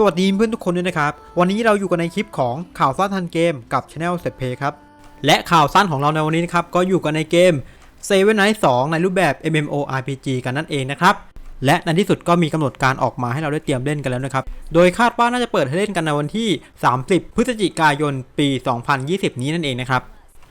สวัสดีเพื่อนทุกคนด้วยนะครับ วันนี้เราอยู่กันในคลิปของข่าวสั้นทันเกมกับ Channel Set Play ครับ และข่าวสั้นของเราในวันนี้นะครับ ก็อยู่กันในเกม Seven Night 2 ในรูปแบบ MMORPG กันนั่นเองนะครับ และในที่สุดก็มีกำหนดการออกมาให้เราได้เตรียมเล่นกันแล้วนะครับ โดยคาดว่าน่าจะเปิดให้เล่นกันในวันที่ 30 พฤศจิกายนปี 2020 นี้นั่นเองนะครับ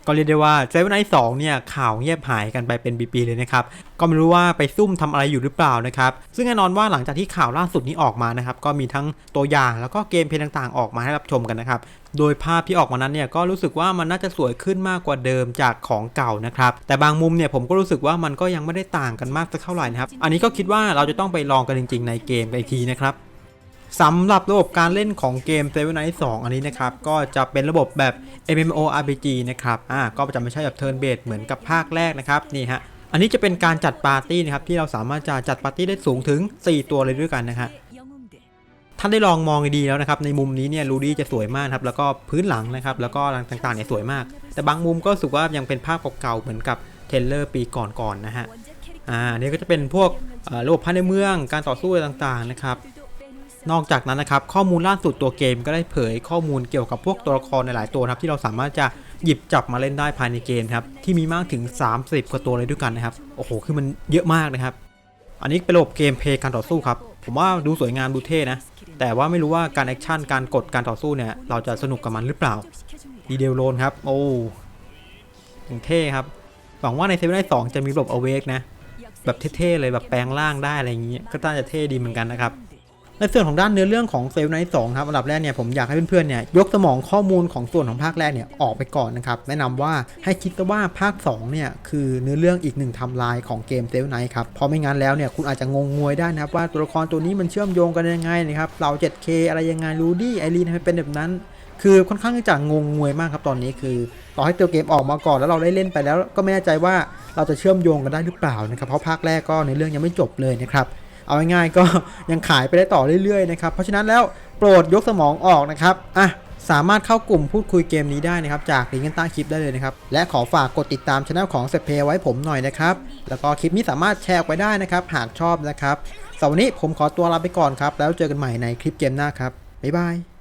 ก็เรียกได้ว่าเซเว่นไนท์สองเนี่ยข่าวเงียบหายกันไปเป็นปีๆเลยนะครับ ก็ไม่รู้ว่าไปซุ่มทำอะไรอยู่หรือเปล่านะครับ ซึ่งแน่นอนว่าหลังจากที่ข่าวล่าสุดนี้ออกมานะครับ ก็มีทั้งตัวอย่างแล้วก็เกมเพลย์ต่างๆ ออกมาให้รับชมกันนะครับ โดยภาพที่ออกมานั้นเนี่ยก็รู้สึกว่ามันน่าจะสวยขึ้นมากกว่าเดิมจากของเก่านะครับ แต่บางมุมเนี่ยผมก็รู้สึกว่ามันก็ยังไม่ได้ต่างกันมากสักเท่าไหร่นะครับ อันนี้ก็คิดว่าเราจะต้องไปลองกันจริง ๆ ในเกมกันอีกทีนะครับ สำหรับระบบการเล่นของเกม Seven Night 2 อันนี้นะครับ ก็จะเป็นระบบแบบ MMORPG นะครับ อ่า ก็จะไม่ใช่แบบ Turn Based เหมือนกับภาคแรกนะครับ นี่ฮะ อันนี้จะเป็นการจัดปาร์ตี้นะครับ ที่เราสามารถจะจัดปาร์ตี้ได้สูงถึง 4 ตัวเลยด้วยกันนะฮะท่านได้ลองมองดีแล้วนะครับ ในมุมนี้เนี่ยรูดี้จะสวยมากครับ แล้วก็พื้นหลังนะครับ แล้วก็ต่างๆเนี่ยสวยมาก แต่บางมุมก็สึกว่ายังเป็นภาพเก่าๆ เหมือนกับเทรลเลอร์ปีก่อนๆนะฮะ อ่า นี่ก็จะเป็นพวกระบบภายในเมือง การต่อสู้ต่างๆ นะครับ นอกจากนั้นนะครับข้อมูลล่าสุดตัวเกมก็ได้เผยข้อมูลเกี่ยวกับพวกตัวละครในหลายตัวครับที่เราสามารถจะหยิบจับมาเล่นได้ภายในเกมครับที่มีมากถึง 30 กว่าตัวเลยด้วยกันนะครับโอ้โหคือมันเยอะมากนะครับ อันนี้เป็นระบบเกมเพลย์การต่อสู้ครับผมว่าดูสวยงามดูเท่นะแต่ว่าไม่รู้ว่าการแอคชั่นการกดการต่อสู้เนี่ยเราจะสนุกกับมันหรือเปล่าดีเดลโลนครับโอ้ยังเท่ครับหวังว่าในเซเว่นไนสองจะมีระบบอเวกนะแบบเท่ๆเลยแบบแปลงร่างได้อะไรอย่างนี้ก็น่าจะเท่ดีเหมือนกันนะครับ ในส่วนของด้านเนื้อเรื่องของเซลไนท์สองครับอันดับแรกเนี่ยผมอยากให้เพื่อนๆเนี่ยยกสมองข้อมูลของส่วนของภาคแรกเนี่ยออกไปก่อนนะครับแนะนำว่าให้คิดซะว่าภาค2เนี่ยคือเนื้อเรื่องอีกหนึ่งทำลายของเกมเซลไนท์ครับเพราะไม่งั้นแล้วเนี่ยคุณอาจจะงงงวยได้นะครับว่าตัวละครตัวนี้มันเชื่อมโยงกันยังไงนะครับเรา 7K อะไรยังไงรูดี้ไอรีนทำไมเป็นแบบนั้นคือค่อนข้างจะงงงวยมากครับตอนนี้คือต่อให้ตัวเกมออกมาก่อนแล้วเราได้เล่นไปแล้ว ก็ไม่แน่ใจว่าเราจะเชื่อมโยงกันได้หรือเปล่านะครับเพราะภาคแรกก็ในเรื่องยังไม่จบเลยนะครับ เอาง่ายๆก็ยังขายไปได้ต่อเรื่อยๆนะครับ เพราะฉะนั้นแล้วโปรดยกสมองออกนะครับอะสามารถเข้ากลุ่มพูดคุยเกมนี้ได้นะครับ จากลิงก์ใต้คลิปได้เลยนะครับ และขอฝากกดติดตามช anel ของเซเพไว้ผมหน่อยนะครับ แล้วก็คลิปนี้สามารถแชร์ไปได้นะครับ หากชอบนะครับสำหรับวันนี้ผมขอตัวลาไปก่อนครับ แล้วเจอกันใหม่ในคลิปเกมหน้าครับบ๊ายบาย